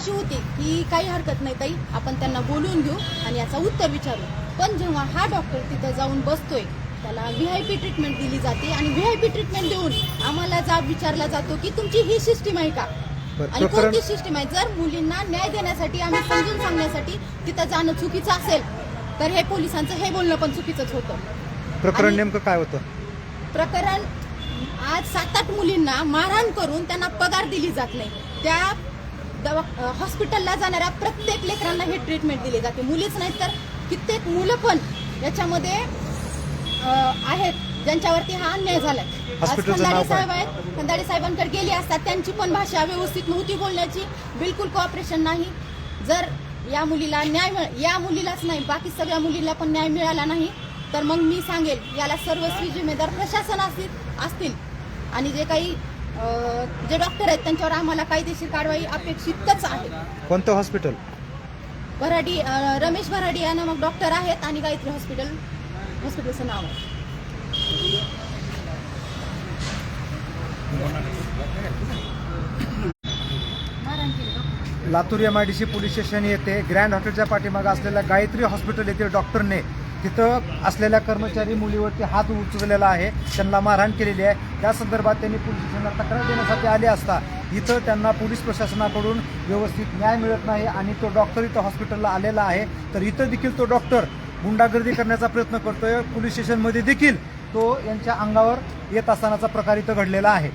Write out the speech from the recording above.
अशी होती की काही हरकत नाही ताई आपण त्यांना बोलवून घेऊ आणि याचा उत्तर विचारू. पण जेव्हा हा डॉक्टर तिथं जाऊन बसतोय त्याला व्ही आय पी ट्रीटमेंट दिली जाते आणि व्ही आय पी ट्रीटमेंट देऊन आम्हाला जाब विचारला जातो की तुमची ही सिस्टीम आहे का? आणि कोणती सिस्टीम आहे? जर मुलींना न्याय देण्यासाठी आम्ही समजून सांगण्यासाठी तिथं जाणं चुकीचं असेल तर हे पोलिसांचं हे बोलणं पण चुकीचंच होतं. प्रकरण नेमकं काय होतं? प्रकरण आज सात आठ मुलींना मारहाण करून त्यांना पगार दिली जात नाही. त्या दवा हॉस्पिटलला जाणाऱ्या प्रत्येक लेकरांना हे ट्रीटमेंट दिली जाते. मुलीच नाही तर कित्येक मुलं पण याच्यामध्ये आहेत ज्यांच्यावरती हा अन्याय झालाय. खंदाडे? साहेब आहेत. खंदाडे साहेबांकडे गेली असतात. त्यांची पण भाषा व्यवस्थित नव्हती बोलण्याची. बिलकुल कोऑपरेशन नाही. जर या मुलीला न्याय मिळ या मुलीलाच नाही बाकी सगळ्या मुलीला पण न्याय मिळाला नाही तर मग मी सांगेल याला सर्वस्वी जिम्मेदार प्रशासन असतील असतील. आणि जे काही जे डॉक्टर आहेत त्यांच्यावर आम्हाला कायदेशीर कारवाई अपेक्षितच आहे कोणतं हॉस्पिटल भराडी रमेश भराडी या नामक डॉक्टर आहेत आणि गायत्री हॉस्पिटल हॉस्पिटलचं नाव आहे. Latur M I D C police station येथे ग्रँड हॉटेलच्या पाठीमागे असलेल्या गायत्री हॉस्पिटल येथील डॉक्टरने तिथं असलेल्या कर्मचारी मुलीवरती हात उचललेला आहे. त्यांना मारहाण केलेली आहे. त्या संदर्भात त्यांनी पोलीस स्टेशनला तक्रार देण्यासाठी आले असता इथं त्यांना पोलीस प्रशासनाकडून व्यवस्थित न्याय मिळत नाही आणि तो डॉक्टर इथं हॉस्पिटलला आलेला आहे. तर इथं देखील तो डॉक्टर गुंडागर्दी करण्याचा प्रयत्न करतोय. पोलीस स्टेशनमध्ये देखील तो यांच्या अंगावर येत असतानाचा प्रकार इथं घडलेला आहे.